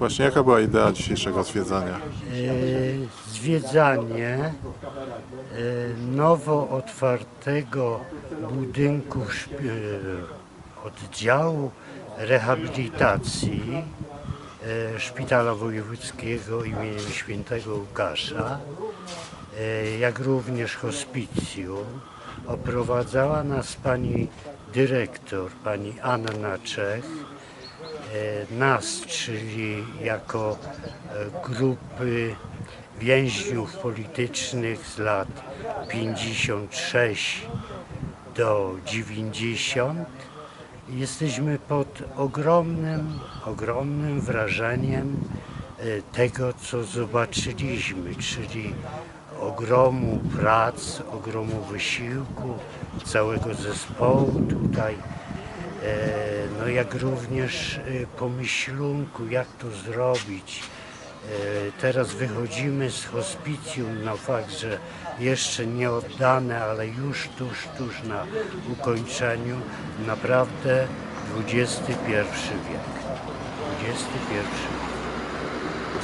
Właśnie jaka była idea dzisiejszego zwiedzania? E, Zwiedzanie e, nowo otwartego budynku e, oddziału rehabilitacji Szpitala Wojewódzkiego imieniem Świętego Łukasza, jak również hospicjum. Oprowadzała nas pani dyrektor, pani Anna Czech, nas, czyli jako e, grupy więźniów politycznych z lat 56 do 90. Jesteśmy pod ogromnym, ogromnym wrażeniem e, tego, co zobaczyliśmy, czyli ogromu prac, ogromu wysiłku całego zespołu tutaj. E, jak również e, pomyślunku, jak to zrobić. E, Teraz wychodzimy z hospicjum, no fakt, że jeszcze nie oddane, ale już tuż, tuż na ukończeniu. Naprawdę XXI wiek. XXI wiek.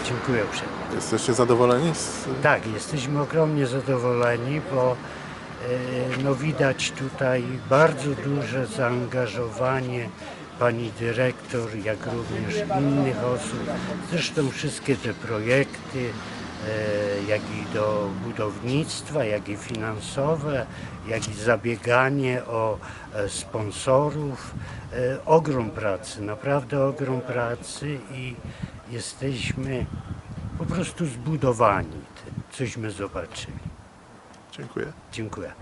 Dziękuję uprzejmie. Jesteście zadowoleni? Z... Tak, jesteśmy ogromnie zadowoleni, bo e, no, widać tutaj bardzo duże zaangażowanie pani dyrektor, jak również innych osób. Zresztą wszystkie te projekty, e, jak i do budownictwa, jak i finansowe, jak i zabieganie o e, sponsorów. E, ogrom pracy, naprawdę ogrom pracy i jesteśmy po prostu zbudowani tym, cośmy zobaczyli. Dziękuję. Dziękuję.